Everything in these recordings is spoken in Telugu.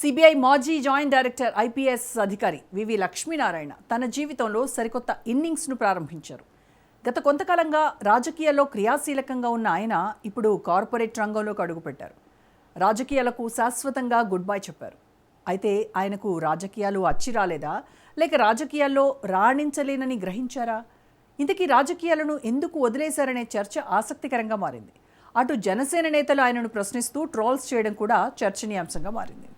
సిబిఐ మాజీ జాయింట్ డైరెక్టర్ ఐపీఎస్ అధికారి వివి లక్ష్మీనారాయణ తన జీవితంలో సరికొత్త ఇన్నింగ్స్ను ప్రారంభించారు. గత కొంతకాలంగా రాజకీయాల్లో క్రియాశీలకంగా ఉన్న ఆయన ఇప్పుడు కార్పొరేట్ రంగంలోకి అడుగుపెట్టారు. రాజకీయాలకు శాశ్వతంగా గుడ్ బై చెప్పారు. అయితే ఆయనకు రాజకీయాలు అచ్చి రాలేదా? లేక రాజకీయాల్లో రాణించలేనని గ్రహించారా? ఇంతకీ రాజకీయాలను ఎందుకు వదిలేశారనే చర్చ ఆసక్తికరంగా మారింది. అటు జనసేన నేతలు ఆయనను ప్రశ్నిస్తూ ట్రోల్స్ చేయడం కూడా చర్చనీయాంశంగా మారింది.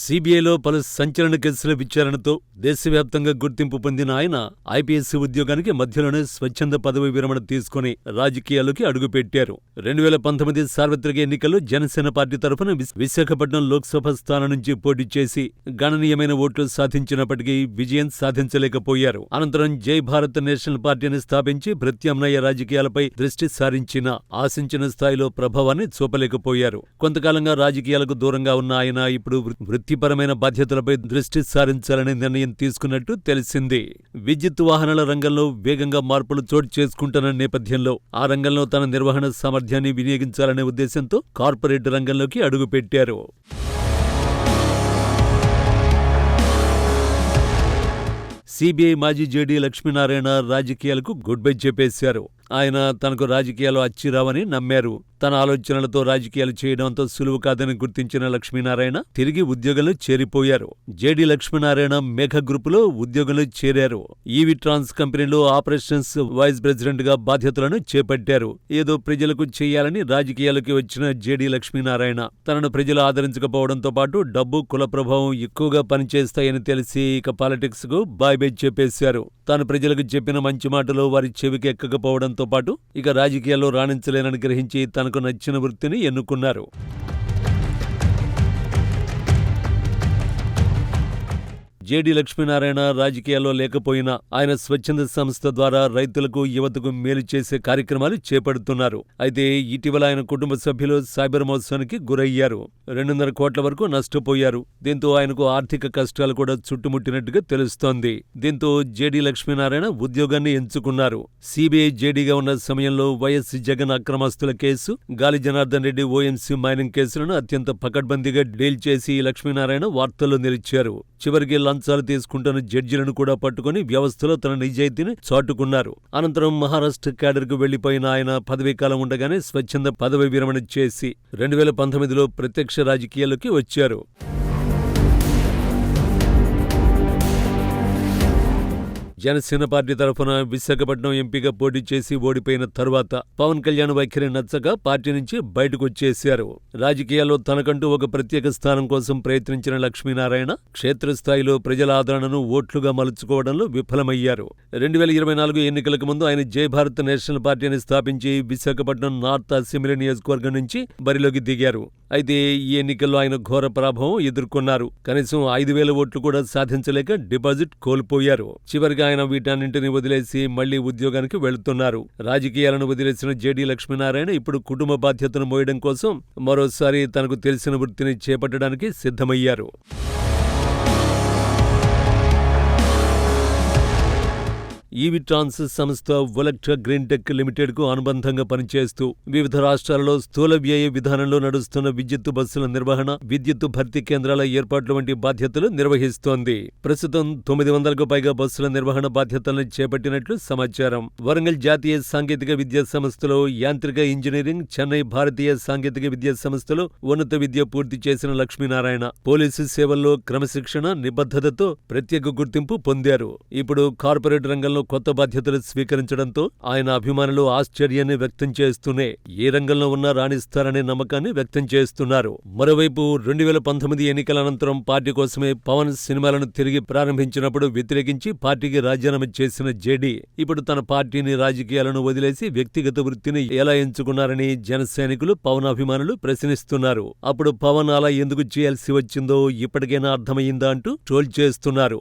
సిబిఐలో పలు సంచలన కేసుల విచారణతో దేశవ్యాప్తంగా గుర్తింపు పొందిన ఆయన ఐపీఎస్ ఉద్యోగానికి మధ్యలోనే స్వచ్ఛంద పదవి విరమణ తీసుకుని రాజకీయాల్లోకి అడుగుపెట్టారు. రెండు వేల పంతొమ్మిది సార్వత్రిక ఎన్నికల్లో జనసేన పార్టీ తరఫున విశాఖపట్నం లోక్సభ స్థానం నుంచి పోటీ చేసి గణనీయమైన ఓట్లు సాధించినప్పటికీ విజయం సాధించలేకపోయారు. అనంతరం జై భారత్ నేషనల్ పార్టీని స్థాపించి ప్రత్యామ్నాయ రాజకీయాలపై దృష్టి సారించిన ఆశించిన స్థాయిలో ప్రభావాన్ని చూపలేకపోయారు. కొంతకాలంగా రాజకీయాలకు దూరంగా ఉన్న ఆయన ఇప్పుడు వృత్తిపరమైన బాధ్యతలపై దృష్టి సారించాలనే నిర్ణయం తీసుకున్నట్టు తెలిసింది. విద్యుత్ వాహనాల రంగంలో వేగంగా మార్పులు చోటు చేసుకుంటున్న నేపథ్యంలో ఆ రంగంలో తన నిర్వహణ సామర్థ్యాన్ని వినియోగించాలనే ఉద్దేశంతో కార్పొరేట్ రంగంలోకి అడుగుపెట్టారు. సిబిఐ మాజీ జేడీ లక్ష్మీనారాయణ రాజకీయాలకు గుడ్ బై చెప్పేశారు. ఆయన తనకు రాజకీయాలు అచ్చిరావని నమ్మారు. తన ఆలోచనలతో రాజకీయాలు చేయడం అంత సులువు కాదని గుర్తించిన లక్ష్మీనారాయణ తిరిగి ఉద్యోగంలో చేరిపోయారు. జేడి లక్ష్మీనారాయణ మేఘ గ్రూపులో ఉద్యోగంలో చేరారు. ఈవి ట్రాన్స్ కంపెనీలో ఆపరేషన్స్ వైస్ ప్రెసిడెంట్గా బాధ్యతలను చేపట్టారు. ఏదో ప్రజలకు చేయాలని రాజకీయాలకి వచ్చిన జేడి లక్ష్మీనారాయణ తనను ప్రజలు ఆదరించకపోవడంతో పాటు డబ్బు కుల ప్రభావం ఎక్కువగా పనిచేస్తాయని తెలిసి ఇక పాలిటిక్స్కు బాయ్ బై చెప్పేశారు. తాను ప్రజలకు చెప్పిన మంచి మాటలు వారి చెవికి ఎక్కకపోవడంతో పాటు ఇక రాజకీయాల్లో రాణించలేనని గ్రహించి తనకు నచ్చిన వృత్తిని ఎన్నుకున్నారు. జేడి లక్ష్మీనారాయణ రాజకీయాల్లో లేకపోయినా ఆయన స్వచ్ఛంద సంస్థ ద్వారా రైతులకు యువతకు మేలు చేసే కార్యక్రమాలు చేపడుతున్నారు. అయితే ఇటీవల ఆయన కుటుంబ సభ్యులు సైబర్ మోసానికి గురయ్యారు. రెండున్నర కోట్ల వరకు నష్టపోయారు. దీంతో ఆయనకు ఆర్థిక కష్టాలు కూడా చుట్టుముట్టినట్టుగా తెలుస్తోంది. దీంతో జేడి లక్ష్మీనారాయణ ఉద్యోగాన్ని ఎంచుకున్నారు. సిబిఐ జేడీగా ఉన్న సమయంలో వైఎస్ జగన్ అక్రమస్తుల కేసు గాలి జనార్దన్ రెడ్డి ఓఎంసీ మైనింగ్ కేసులను అత్యంత పకడ్బందీగా డీల్ చేసి లక్ష్మీనారాయణ వార్తల్లో నిలిచారు. చివరికి లంచాలు తీసుకుంటున్న జడ్జిలను కూడా పట్టుకుని వ్యవస్థలో తన నిజాయితీని చాటుకున్నారు. అనంతరం మహారాష్ట్ర క్యాడర్కు వెళ్ళిపోయిన ఆయన పదవీకాలం ఉండగానే స్వచ్ఛంద పదవి విరమణ చేసి రెండు వేల పంతొమ్మిదిలో ప్రత్యక్ష రాజకీయాల్లోకి వచ్చారు. జనసేన పార్టీ తరఫున విశాఖపట్నం ఎంపీగా పోటీ చేసి ఓడిపోయిన తర్వాత పవన్ కళ్యాణ్ వైఖరి నచ్చక పార్టీ నుంచి బయటకు వచ్చేశారు. రాజకీయాల్లో తనకంటూ ఒక ప్రత్యేక స్థానం కోసం ప్రయత్నించిన లక్ష్మీనారాయణ క్షేత్రస్థాయిలో ప్రజల ఆదరణను ఓట్లుగా మలుచుకోవడంలో విఫలమయ్యారు. రెండు వేల ఇరవై నాలుగు ఎన్నికలకు ముందు ఆయన జై భారత్ నేషనల్ పార్టీని స్థాపించి విశాఖపట్నం నార్త్ అసెంబ్లీ నియోజకవర్గం నుంచి బరిలోకి దిగారు. అయితే ఈ ఎన్నికల్లో ఆయన ఘోర పరాభవం ఎదుర్కొన్నారు. కనీసం ఐదు వేల ఓట్లు కూడా సాధించలేక డిపాజిట్ కోల్పోయారు. చివరిగా ఆయన వీటన్నింటినీ వదిలేసి మళ్ళీ ఉద్యోగానికి వెళుతున్నారు. రాజకీయాలను వదిలేసిన జేడీ లక్ష్మీనారాయణ ఇప్పుడు కుటుంబ బాధ్యతను మోయడం కోసం మరోసారి తనకు తెలిసిన వృత్తిని చేపట్టడానికి సిద్ధమయ్యారు. ఈవి ట్రాన్సిస్ సంస్థ వొలక్ట్రా గ్రీన్ టెక్ లిమిటెడ్కు అనుబంధంగా పనిచేస్తూ వివిధ రాష్ట్రాలలో స్థూల వ్యయ విధానంలో నడుస్తున్న విద్యుత్తు బస్సుల నిర్వహణ విద్యుత్తు భర్తీ కేంద్రాల ఏర్పాట్లు వంటి బాధ్యతలు నిర్వహిస్తోంది. ప్రస్తుతం తొమ్మిది వందలకు పైగా బస్సుల నిర్వహణ బాధ్యతలను చేపట్టినట్లు సమాచారం. వరంగల్ జాతీయ సాంకేతిక విద్యా సంస్థలో యాంత్రిక ఇంజనీరింగ్ చెన్నై భారతీయ సాంకేతిక విద్యా సంస్థలో ఉన్నత విద్య పూర్తి చేసిన లక్ష్మీనారాయణ పోలీసు సేవల్లో క్రమశిక్షణ నిబద్ధతతో ప్రత్యేక గుర్తింపు పొందారు. ఇప్పుడు కార్పొరేట్ రంగంలో కొత్త బాధ్యతలు స్వీకరించడంతో ఆయన అభిమానులు ఆశ్చర్యాన్ని వ్యక్తం చేస్తూనే ఏ రంగంలో ఉన్నా రాణిస్తారనే నమ్మకాన్ని వ్యక్తం చేస్తున్నారు. మరోవైపు రెండు వేల పంతొమ్మిది ఎన్నికల అనంతరం పార్టీ కోసమే పవన్ సినిమాలను తిరిగి ప్రారంభించినప్పుడు వ్యతిరేకించి పార్టీకి రాజీనామా చేసిన జేడీ ఇప్పుడు తన పార్టీని రాజకీయాలను వదిలేసి వ్యక్తిగత వృత్తిని ఎలా ఎంచుకున్నారని జన సైనికులు పవన్ అభిమానులు ప్రశ్నిస్తున్నారు. అప్పుడు పవన్ అలా ఎందుకు చేయాల్సి వచ్చిందో ఇప్పటికైనా అర్థమయ్యిందా అంటూ ట్రోల్ చేస్తున్నారు.